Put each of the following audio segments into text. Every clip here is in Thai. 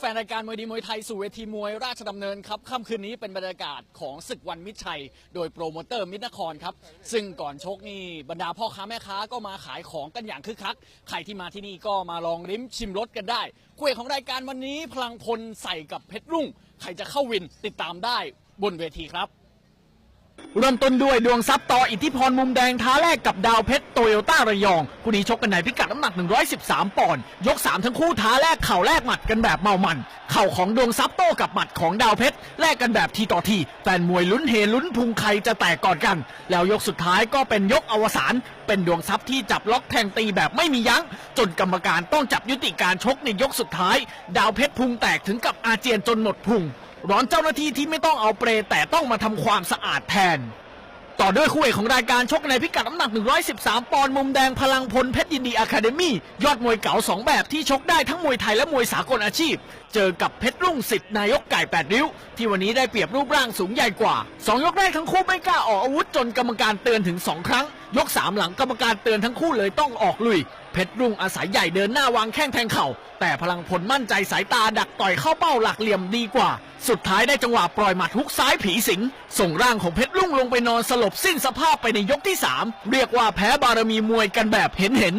แฟนรายการมวยดีมวยไทยสู่เวทีมวยราชดำเนินครับค่ำคืนนี้เป็นบรรยากาศของศึกวันมิตรชัย โดยโปรโมเตอร์มิตรนครครับ ซึ่งก่อนชกนี่บรรดาพ่อค้าแม่ค้าก็มาขายของกันอย่างคึกคัก ใครที่มาที่นี่ก็มาลองริมชิมรสกันได้คุยของรายการวันนี้พลังพลใส่กับเพชรรุ่ง ใครจะเข้าวินติดตามได้บนเวทีครับ เริ่มต้นด้วยดวงซับต่ออิทธิพรมุมแดงท้าแรกกับดาวเพชรโตโยต้าระยองคู่นี้ชกกันในพิกัดน้ำหนัก 113 ปอนด์ยก 3 ทั้งคู่ท้าแรกเข่าแรกหมัดกันแบบเมามัน เข่าของดวงซับโต้กับหมัดของดาวเพชรแลกกันแบบทีต่อทีแฟนมวยลุ้นเฮลุ้นพุงใครจะแตกก่อนกัน แล้วยกสุดท้ายก็เป็นยกอวสานเป็นดวงซับที่จับล็อกแทงตีแบบไม่มียั้ง จนกรรมการต้องจับยุติการชกในยกสุดท้าย ดาวเพชรพุงแตกถึงกับอาเจียนจนหมดพุง ร้อนเจ้าหน้าที่ที่ไม่ต้องเอาเปรย์แต่ต้องมาทำความสะอาดแทน ต่อด้วยคู่เอกของรายการชกในพิกัดน้ำหนัก 113 ปอนด์มุมแดงพลังพลเพชรยินดีอะคาเดมี่ยอดมวยเก๋า2แบบที่ชกได้ทั้งมวยไทยและมวยสากลอาชีพ เจอกับเพชรรุ่งสิทธิ์นายกไก่8ริ้ว ที่วันนี้ได้เปรียบรูปร่างสูงใหญ่กว่า2ยกแรกทั้งคู่ไม่กล้าออกอาวุธจนกรรมการเตือนถึง2ครั้งยก3หลังกรรมการเตือนทั้งคู่เลยต้องออกลุย เพชรรุ่งอาศัยใหญ่เดินหน้าวางแข้งแทงเข่า แต่พลังผลมั่นใจสายตาดักต่อยเข้าเป้าหลักเหลี่ยมดีกว่า สุดท้ายได้จังหวะปล่อยหมัดฮุกซ้ายผีสิง ส่งร่างของเพชรรุ่งลงไปนอนสลบสิ้นสภาพไปในยกที่ 3 เรียกว่าแพ้บารมีมวยกันแบบเห็นเห็น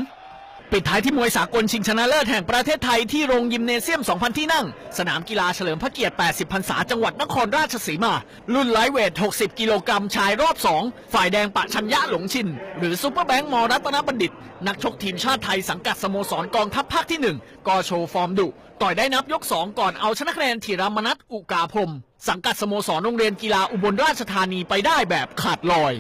ปิดท้ายที่มวยสากลชิงชนะเลิศแห่งประเทศไทยที่โรงยิมเนเซียม 2,000 ที่นั่ง สนามกีฬาเฉลิมพระเกียรติ 80 พรรษา จังหวัดนครราชสีมา รุ่นไลท์เวท 60 กิโลกรัมชายรอบ 2 ฝ่ายแดงปะชัญญะหลงชิน หรือซุปเปอร์แบงค์มรัตนบัณฑิต นักชกทีมชาติไทยสังกัดสโมสรกองทัพภาคที่ 1 ก็โชว์ฟอร์มดุ ต่อยได้นับยก 2 ก่อนเอาชนะคะแนนธีรมนัทอุกาพรมสังกัดสโมสรโรงเรียนกีฬาอุบลราชธานีไปได้แบบขาดลอย